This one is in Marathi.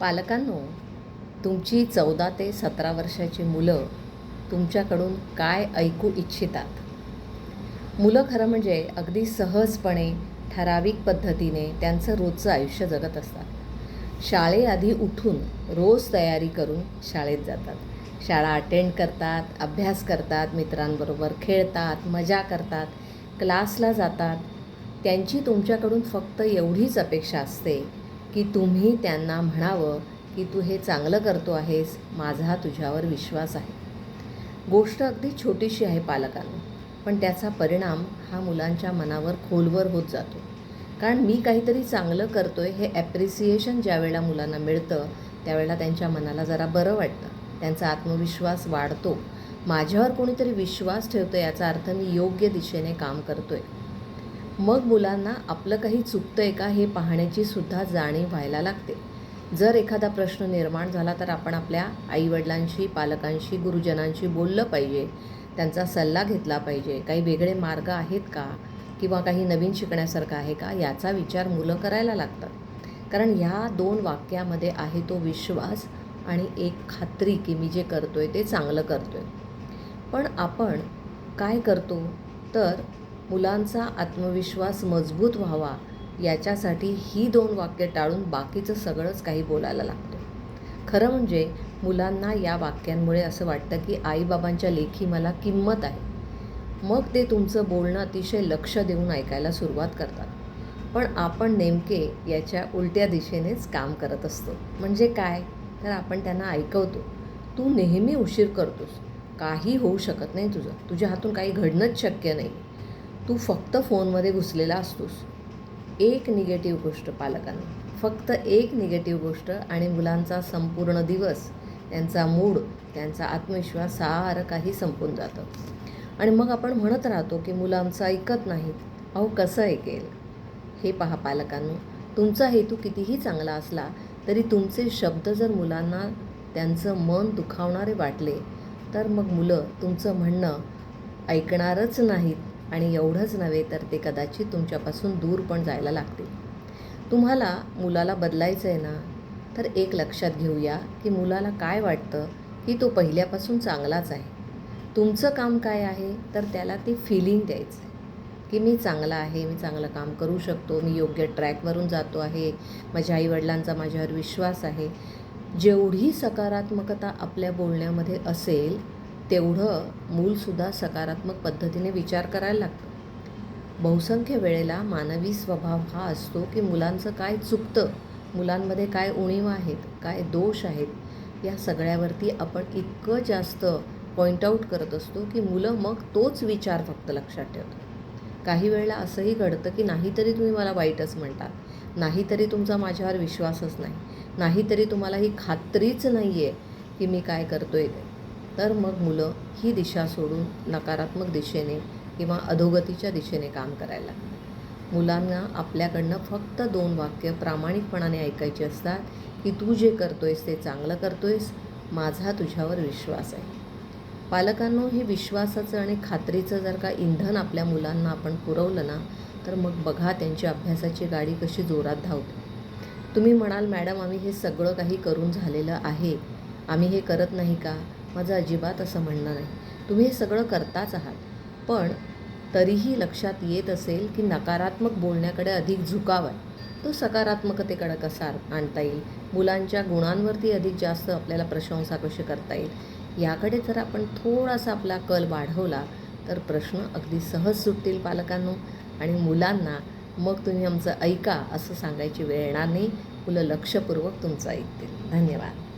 पालकांनो तुमची चौदा ते सतरा वर्षाची मुलं तुमच्याकडून काय ऐकू इच्छितात? मुलं खरं म्हणजे अगदी सहजपणे ठराविक पद्धतीने त्यांचं रोजचं आयुष्य जगत असतात. शाळेआधी उठून रोज तयारी करून शाळेत जातात. शाळा अटेंड करतात अभ्यास करतात मित्रांबरोबर खेळतात मजा करतात क्लासला जातात. त्यांची तुमच्याकडून फक्त एवढीच अपेक्षा असते की तुम्ही त्यांना म्हणावं की तू हे चांगलं करतो आहेस माझा तुझ्यावर विश्वास आहे. गोष्ट अगदी छोटीशी आहे पालकांना पण त्याचा परिणाम हा मुलांच्या मनावर खोलवर होत जातो. कारण मी काहीतरी चांगलं करतो आहे हे ॲप्रिसिएशन ज्यावेळेला मुलांना मिळतं त्यावेळेला त्यांच्या मनाला जरा बरं वाटतं. त्यांचा आत्मविश्वास वाढतो. माझ्यावर कोणीतरी विश्वास ठेवतो याचा अर्थ मी योग्य दिशेने काम करतो आहे मग मुलांना आपलं काही चुकतं आहे का हे पाहण्याची सुद्धा जाणीव व्हायला लागते. जर एखादा प्रश्न निर्माण झाला तर आपण आपल्या आईवडिलांशी पालकांशी गुरुजनांशी बोललं पाहिजे. त्यांचा सल्ला घेतला पाहिजे. काही वेगळे मार्ग आहेत का? किंवा काही नवीन शिकण्यासारखं आहे का? याचा विचार मुलं करायला लागतात. कारण ह्या दोन वाक्यामध्ये आहे तो विश्वास आणि एक खात्री की मी जे करतो आहे ते चांगलं करतो आहे पण आपण काय करतो? तर मुलांचा आत्मविश्वास मजबूत व्हावा याच्यासाठी ही दोन वाक्य टाळून बाकीचं सगळंच काही बोलायला लागतो. खरं म्हणजे मुलांना या वाक्यांमुळे असं वाटतं की आईबाबांच्या लेखी मला किंमत आहे. मग ते तुमचं बोलणं अतिशय लक्ष देऊन ऐकायला सुरुवात करतात. पण आपण नेमके याच्या उलट्या दिशेनेच काम करत असतो. म्हणजे काय? तर आपण त्यांना ऐकवतो. तू नेहमी उशीर करतोस. काही होऊ शकत नाही तुझं. तुझ्या हातून काही घडणंच शक्य नाही. तू फक्त फोनमध्ये घुसलेला असतोस. एक निगेटिव्ह गोष्ट पालकांना. फक्त एक निगेटिव्ह गोष्ट आणि मुलांचा संपूर्ण दिवस त्यांचा मूड त्यांचा आत्मविश्वास सारं काही संपून जातं. आणि मग आपण म्हणत राहतो की मुलं आमचं ऐकत नाहीत. अहो कसं ऐकेल? हे पहा पालकांनो तुमचा हेतू कितीही चांगला असला तरी तुमचे शब्द जर मुलांना त्यांचं मन दुखावणारे वाटले तर मग मुलं तुमचं म्हणणं ऐकणारच नाहीत. आणि एवढंच नव्हे तर ते कदाचित तुमच्यापासून दूर पण जायला लागतील. तुम्हाला मुलाला बदलायचं आहे ना तर एक लक्षात घेऊया की मुलाला काय वाटतं की तो पहिल्यापासून चांगलाच आहे. तुमचं काम काय आहे तर त्याला ती फिलिंग द्यायचं आहे की मी चांगला आहे मी चांगलं काम करू शकतो मी योग्य ट्रॅकवरून जातो आहे माझ्या आईवडिलांचा माझ्यावर विश्वास आहे. जेवढी सकारात्मकता आपल्या बोलण्यामध्ये असेल तेवढं मूलसुद्धा सकारात्मक पद्धतीने विचार करायला लागतं. बहुसंख्य वेळेला मानवी स्वभाव हा असतो की मुलांचं काय चुकतं मुलांमध्ये काय उणीव आहेत काय दोष आहेत या सगळ्यावरती आपण इतकं जास्त पॉईंट आऊट करत असतो की मुलं मग तोच विचार फक्त लक्षात ठेवतात. काही वेळेला असंही घडतं की नाहीतरी तुम्ही मला वाईटच म्हणतात नाहीतरी तुमचा माझ्यावर विश्वासच नाही नाहीतरी तुम्हाला ही खात्रीच नाही आहे की मी काय करतो आहे ते तर मग मुलं ही दिशा सोडून नकारात्मक दिशेने किंवा अधोगतीच्या दिशेने काम करायला लागतात. मुलांना आपल्याकडनं फक्त दोन वाक्य प्रामाणिकपणाने ऐकायची असतात की तू जे करतोयस ते चांगलं करतोयस माझा तुझ्यावर विश्वास आहे. पालकांनो हे विश्वासाचं आणि खात्रीचं जर का इंधन आपल्या मुलांना आपण पुरवलं ना तर मग बघा त्यांची अभ्यासाची गाडी कशी जोरात धावते. तुम्ही म्हणाल मॅडम आम्ही हे सगळं काही करून झालेलं आहे. आम्ही हे करत नाही का? माझं अजिबात असं म्हणणं नाही. तुम्ही हे सगळं करताच आहात. पण तरीही लक्षात येत असेल की नकारात्मक बोलण्याकडे अधिक झुकाव आहे. तो सकारात्मकतेकडे कसा आणता येईल? मुलांच्या गुणांवरती अधिक जास्त आपल्याला प्रशंसा कशी करता येईल? याकडे जर आपण थोडासा आपला कल वाढवला तर प्रश्न अगदी सहज सुटतील पालकांनो. आणि मुलांना मग तुम्ही आमचं ऐका असं सांगायची वेळ येणार नाही. मुलं लक्षपूर्वक तुमचं ऐकतील. धन्यवाद.